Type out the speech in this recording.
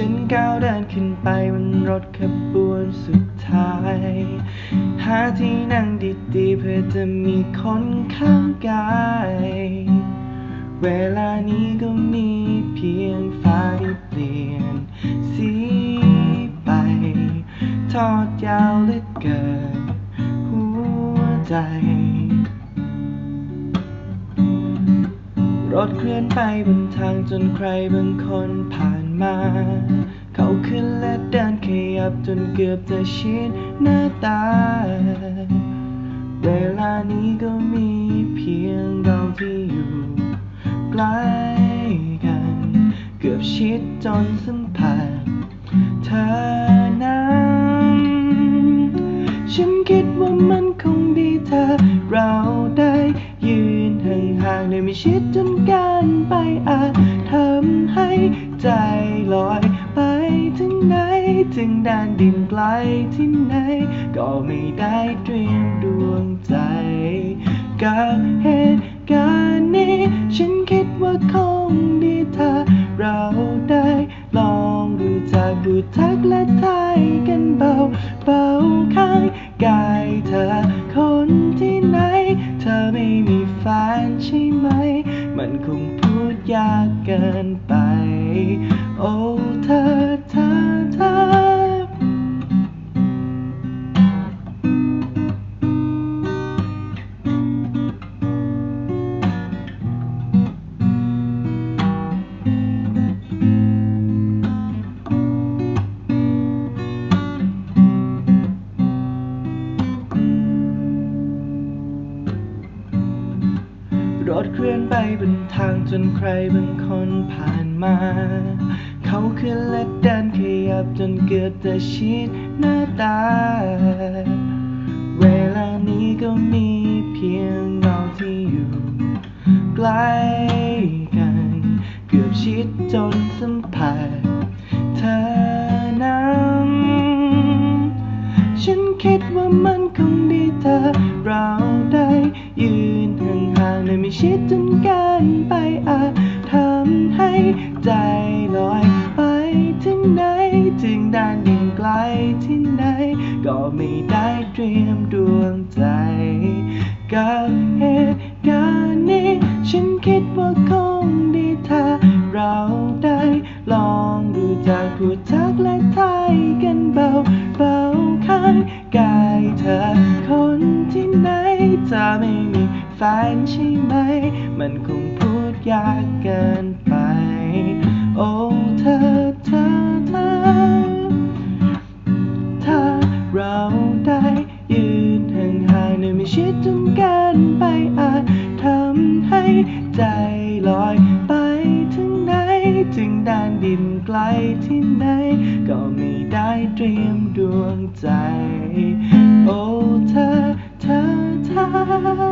ฉันก้าวเดินขึ้นไปบนรถขบวนสุดท้าย หาที่นั่งดีๆ เพื่อจะมีคนข้างกาย เวลานี้ก็มีเพียงฟ้าที่เปลี่ยนสีไป ทอดยาวเหลือเกินหัวใจ รถเคลื่อนไปบนทางจนใครบางคนผ่าน มา เขาขึ้นและเดินขยับจนเกือบจะชิดหน้าตา เวลานี้ก็มีเพียงเราที่อยู่ใกล้กัน เกือบชิดจนสัมผัสเธอนั้นฉันคิดว่ามันคงดีถ้าเราได้ยืนห่างๆได้ไม่ชิดจนเกินไปอาจ ถึงแดนดินไกลที่ไหน ก็ไม่ได้เตรียมดวงใจ กับเหตุการณ์นี้ ฉันคิดว่าคงดีถ้าเราได้ลองรู้จักพูดทักและทายกันเบาเบาข้างกายเธอคนที่ไหน เธอไม่มีแฟนใช่ไหม มันคงพูดยากเกินไป โอ้เธอ รถเคลื่อนไปบนทางจนใครบางคนผ่านมา เขาขึ้นและเดินขยับจนเกือบจะชิดหน้าตา เวลานี้ก็มีเพียงเราที่อยู่ใกล้กัน เกือบชิดจนสัมผัสเธอนั้นฉันคิดว่ามัน ไม่ชิดจนเกินไปอาจทำให้ใจลอยไปถึงไหนถึงด้านดินไกลที่ไหน ก็ไม่ได้เตรียมดวงใจ กับเหตุการณ์นี้ ฉันคิดว่าคงดีถ้าเราได้ลองรู้จักพูดทักและทายกันเบาเบาข้างกายเธอคนที่ไหนเธอไม่มี แฟนใช่ไหม มันคงพูดยากเกินไป โอ้เธอเธอเธอถ้าเราได้ยืนห่างๆในไม่ชิดจนเกินไปอาจทำให้ใจลอยไปถึงไหน ถึงด้านดินไกลที่ไหน ก็ไม่ได้เตรียมดวงใจ โอ้เธอเธอเธอ